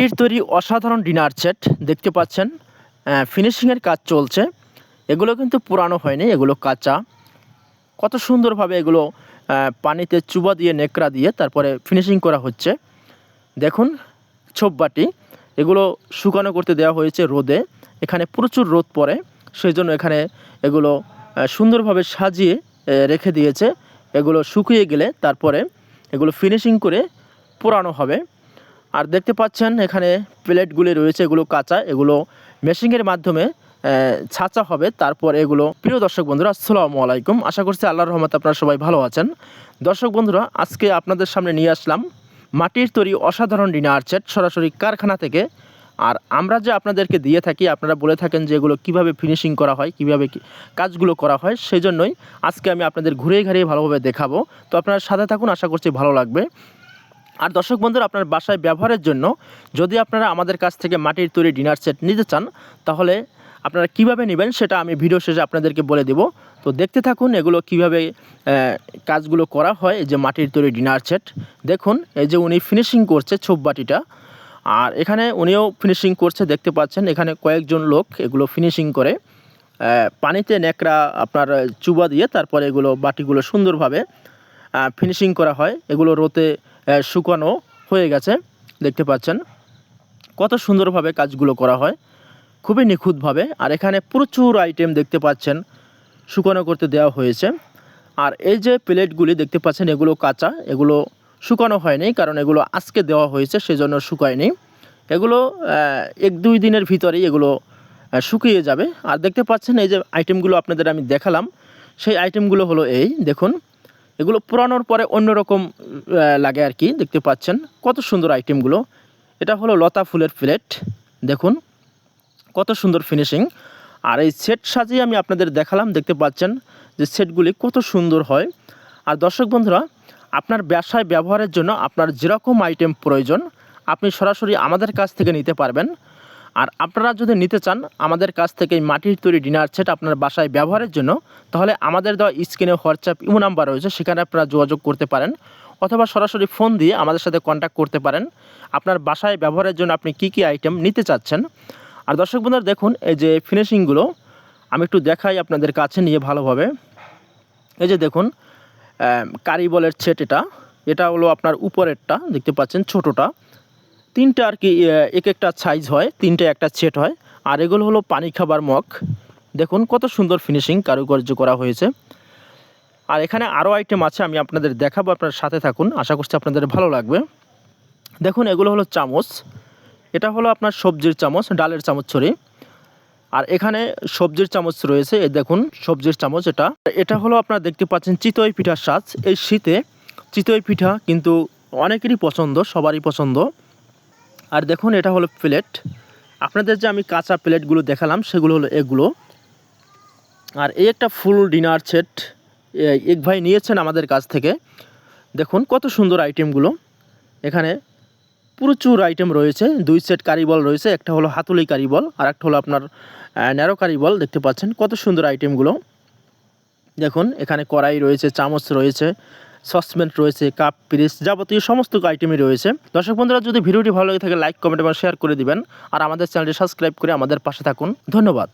মাটির তৈরি অসাধারণ ডিনার সেট দেখতে পাচ্ছেন। ফিনিশিংয়ের কাজ চলছে। এগুলো কিন্তু পুরানো হয়নি, এগুলো কাঁচা। কত সুন্দরভাবে এগুলো পানিতে চুবা দিয়ে, নেকড়া দিয়ে তারপরে ফিনিশিং করা হচ্ছে। দেখুন ছোপবাটি এগুলো শুকানো করতে দেওয়া হয়েছে রোদে। এখানে প্রচুর রোদ পড়ে সেই জন্য এখানে এগুলো সুন্দরভাবে সাজিয়ে রেখে দিয়েছে। এগুলো শুকিয়ে গেলে তারপরে এগুলো ফিনিশিং করে পোড়ানো হবে। আর দেখতে পাচ্ছেন এখানে প্লেটগুলি রয়েছে, এগুলো কাঁচা, এগুলো মেশিংয়ের মাধ্যমে ছাঁচা হবে। তারপর এগুলো, প্রিয় দর্শক বন্ধুরা, আসসালামু আলাইকুম। আশা করছি আল্লাহর রহমতে আপনারা সবাই ভালো আছেন। দর্শক বন্ধুরা, আজকে আপনাদের সামনে নিয়ে আসলাম মাটির তৈরি অসাধারণ ডিনার সেট সরাসরি কারখানা থেকে। আর আমরা যে আপনাদেরকে দিয়ে থাকি, আপনারা বলে থাকেন যে এগুলো কীভাবে ফিনিশিং করা হয়, কীভাবে কাজগুলো করা হয় সেই জন্যই আজকে আমি আপনাদের ঘুরে ঘুরিয়ে ভালোভাবে দেখাবো। তো আপনারা সাথে থাকুন, আশা করছি ভালো লাগবে। আর দর্শক বন্ধুরা, আপনার বাসায় ব্যবহারের জন্য যদি আপনারা আমাদের কাছ থেকে মাটির তৈরি ডিনার সেট নিতে চান, তাহলে আপনারা কীভাবে নেবেন সেটা আমি ভিডিও শেষে আপনাদেরকে বলে দেব। তো দেখতে থাকুন এগুলো কীভাবে কাজগুলো করা হয়, এই যে মাটির তৈরি ডিনার সেট। দেখুন, এই যে উনি ফিনিশিং করছে ছোপ বাটিটা। আর এখানে উনিও ফিনিশিং করছে, দেখতে পাচ্ছেন, এখানে কয়েকজন লোক এগুলো ফিনিশিং করে। পানিতে ন্যাকড়া আপনার চুবা দিয়ে তারপরে এগুলো বাটিগুলো সুন্দরভাবে ফিনিশিং করা হয়। এগুলো রোতে শুকানো হয়ে গেছে। দেখতে পাচ্ছেন কত সুন্দরভাবে কাজগুলো করা হয়। খুবই নিখুঁতভাবে। আর এখানে প্রচুর আইটেম দেখতে পাচ্ছেন, শুকানো করতে দেওয়া হয়েছে। আর এই যে প্লেটগুলি দেখতে পাচ্ছেন, এগুলো কাঁচা। এগুলো শুকানো হয়নি, কারণ এগুলো আজকে দেওয়া হয়েছে, সেজন্য শুকায়নি। এগুলো এক দুই দিনের ভিতরেই এগুলো শুকিয়ে যাবে। আর দেখতে পাচ্ছেন, এই যে আইটেমগুলো আপনাদের আমি দেখালাম, সেই আইটেমগুলো হলো এই, দেখুন। এগুলো পুরানোর পরে অন্যরকম লাগে আর কি, দেখতে পাচ্ছেন। কত সুন্দর আইটেমগুলো এটা হলো লতা ফুলের প্লেট, দেখুন। কত সুন্দর ফিনিশিং আর এই সেট সাজিয়ে আমি আপনাদের দেখালাম, দেখতে পাচ্ছেন যে সেটগুলি কত সুন্দর হয়। আর দর্শক বন্ধুরা, আপনার ব্যবসায় ব্যবহারের জন্য আপনার যেরকম আইটেম প্রয়োজন, আপনি সরাসরি আমাদের কাছ থেকে নিতে পারবেন। আর আপনারা যদি নিতে চান আমাদের কাছ থেকে মাটির তৈরি ডিনার সেট আপনার বাসায় ব্যবহারের জন্য, তাহলে আমাদের দেওয়া স্ক্রিনে হোয়াটসঅ্যাপ ইমো নাম্বার রয়েছে, সেখানে আপনারা যোগাযোগ করতে পারেন অথবা সরাসরি ফোন দিয়ে আমাদের সাথে কন্ট্যাক্ট করতে পারেন। আপনার বাসায় ব্যবহারের জন্য আপনি কি কি আইটেম নিতে চাচ্ছেন? আর দর্শক বন্ধুরা, দেখুন, এই যে ফিনিশিংগুলো আমি একটু দেখাই আপনাদের কাছে নিয়ে ভালোভাবে। এই যে দেখুন কারিবলের সেট এটা। এটা হলো আপনার উপরেরটা, দেখতে পাচ্ছেন ছোটোটা। তিনটা আর কি এক একটা সাইজ হয়, তিনটে একটা সেট হয়। আর এগুলো হলো পানি খাবার মগ। দেখুন কত সুন্দর ফিনিশিং কারুকার্য করা হয়েছে। আর এখানে আরও আইটেম আছে, আমি আপনাদের দেখাবো, আপনার সাথে থাকুন। আশা করছি আপনাদের ভালো লাগবে। দেখুন, এগুলো হলো চামচ। এটা হলো আপনার সবজির চামচ, ডালের চামচ ছড়ি আর এখানে সবজির চামচ রয়েছে, এই দেখুন, সবজির চামচ এটা। এটা হলো আপনারা দেখতে পাচ্ছেন চিতই পিঠার সাজ এই শীতে চিতই পিঠা কিন্তু অনেকেরই পছন্দ, সবারই পছন্দ। আর দেখুন, এটা হলো প্লেট আপনাদের যে আমি কাঁচা প্লেটগুলো দেখালাম, সেগুলো হলো এগুলো। আর এই একটা ফুল ডিনার সেট এক ভাই নিয়েছেন আমাদের কাছ থেকে। দেখুন, কত সুন্দর আইটেমগুলো। এখানে প্রচুর আইটেম রয়েছে। দুই সেট কারিবল রয়েছে, একটা হলো হাতুলি কারিবল আর একটা হলো আপনার ন্যারো কারিবল দেখতে পাচ্ছেন। কত সুন্দর আইটেমগুলো। দেখুন, এখানে কড়াই রয়েছে, চামচ রয়েছে। সসপ্যান রয়েছে, কাপ পিরিস যাবতীয় সমস্ত আইটেমই রয়েছে। দর্শক বন্ধুরা, যদি ভিডিওটি ভালো লাগে থাকে, লাইক, কমেন্ট এবং শেয়ার করে দিবেন। আর আমাদের চ্যানেলটি সাবস্ক্রাইব করে আমাদের পাশে থাকুন। ধন্যবাদ।